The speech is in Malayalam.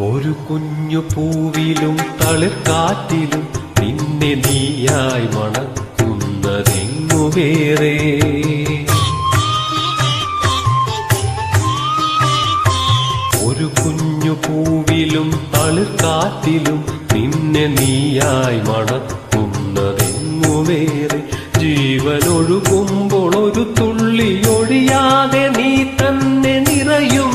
ഒരു കുഞ്ഞു പൂവിലും തളിക്കാറ്റിലും നിന്നെ നീയായി മണക്കുന്നതെങ്ങു വേറെ? ഒരു കുഞ്ഞു പൂവിലും തളിക്കാറ്റിലും നിന്നെ നീയായി മണക്കുന്നതെങ്ങു വേറെ? ജീവനൊഴുകുമ്പോൾ ഒരു തുള്ളിയൊഴിയാതെ നീ തന്നെ നിറയും